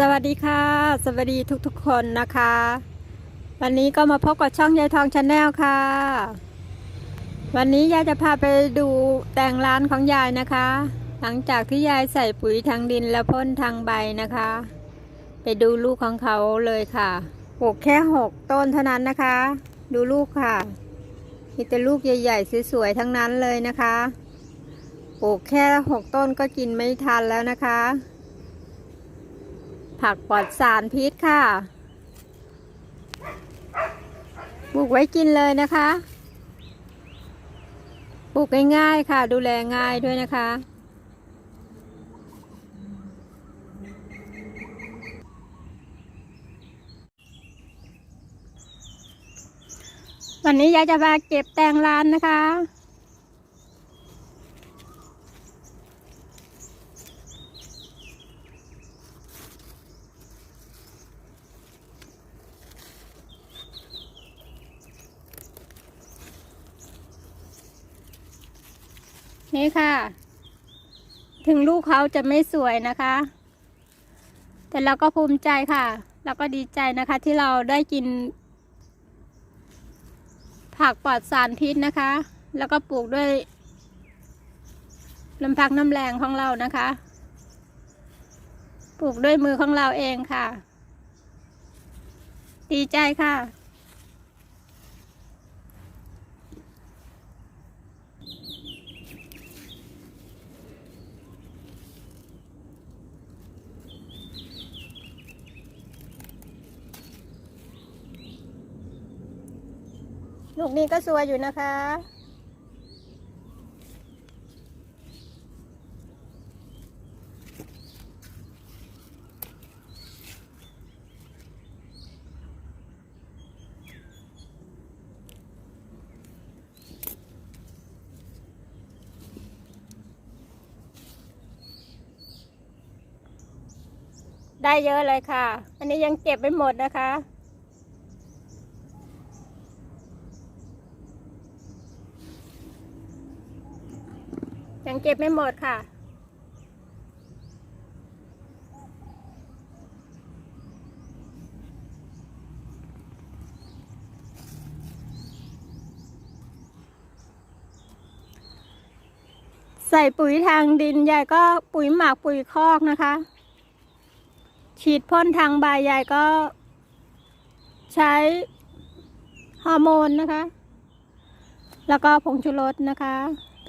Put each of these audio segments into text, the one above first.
สวัสดีค่ะ สวัสดีทุกๆคนนะคะ วันนี้ก็มาพบกับช่องยายทองชาแนลค่ะ วันนี้ยายจะพาไปดูแต่งร้านของยายนะคะ หลังจากที่ยายใส่ปุ๋ยทางดินและพ่นทางใบนะคะ ไปดูลูกของเขาเลยค่ะปลูกแค่หกต้นเท่านั้นนะคะ ดูลูกค่ะมีแต่ลูกใหญ่ๆสวยๆทั้งนั้นเลยนะคะปลูกแค่หกต้นก็กินไม่ทันแล้วนะคะ ผักปลอดสารพิษค่ะปลูกไว้กินเลยนะคะปลูกง่ายๆค่ะ ดูแลง่ายด้วยนะคะ วันนี้ยายจะมาเก็บแตงร้านนะคะ นี่ค่ะ ถึงลูกเขาจะไม่สวยนะคะ แต่เราก็ภูมิใจค่ะ เราก็ดีใจนะคะ ที่เราได้กิน ผักปลอดสารพิษนะคะ แล้วก็ปลูกด้วยลำพักน้ำแรงของเรานะคะ ปลูกด้วยมือของเราเองค่ะ ดีใจค่ะ ลูกนี้ก็สวยอยู่นะคะ ได้เยอะเลยค่ะ อันนี้ยังเก็บไม่หมดนะคะ ยังเก็บไม่หมดค่ะ ใส่ปุ๋ยทางดินยายก็ปุ๋ยหมักปุ๋ยคอกนะคะ ฉีดพ่นทางใบยายก็ ใช้ฮอร์โมนนะคะ แล้วก็ผงชูรสนะคะ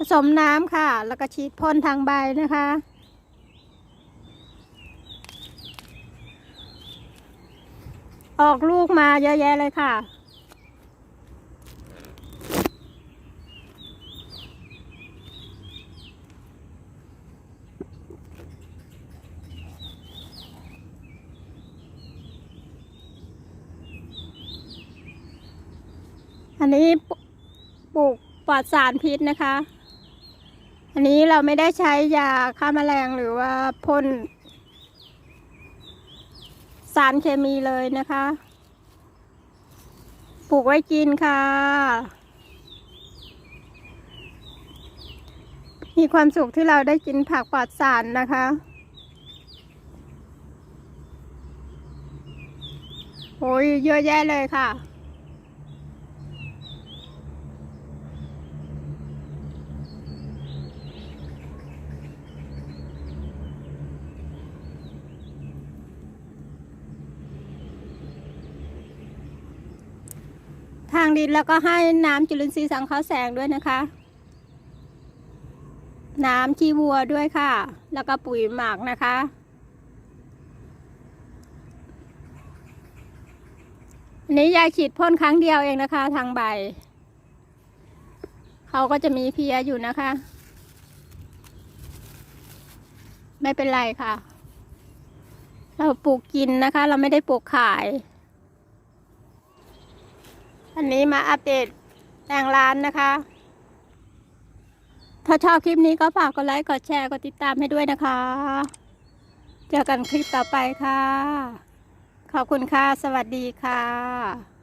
ผสมน้ำค่ะ แล้วก็ฉีดพ่นทางใบนะคะ ออกลูกมาเยอะแยะเลยค่ะ อันนี้ปปลูกปลอดสารพิษนะคะ อันนี้เราไม่ได้ใช้ยาฆ่าแมลงหรือว่าพ่นสารเคมีเลยนะคะ ปลูกไว้กินค่ะ มีความสุขที่เราได้กินผักปลอดสารนะคะโอ้ยเยอะแยะเลยค่ะ ดินแล้วก็ให้น้ำจุลินทรีย์สังเคราะห์แสงด้วยนะคะ น้ำขี้วัวด้วยค่ะ แล้วก็ปุ๋ยหมักนะคะอันนี้ยายฉีดพ่นครั้งเดียวเองนะคะ ทางใบ เขาก็จะมีเพียอยู่นะคะ ไม่เป็นไรค่ะ เราปลูกกินนะคะ เราไม่ได้ปลูกขาย อันนี้มาอัปเดตแต่งร้านนะคะ ถ้าชอบคลิปนี้ก็ฝากกดไลค์ กดแชร์ กดติดตามให้ด้วยนะคะ เจอกันคลิปต่อไปค่ะ ขอบคุณค่ะ สวัสดีค่ะ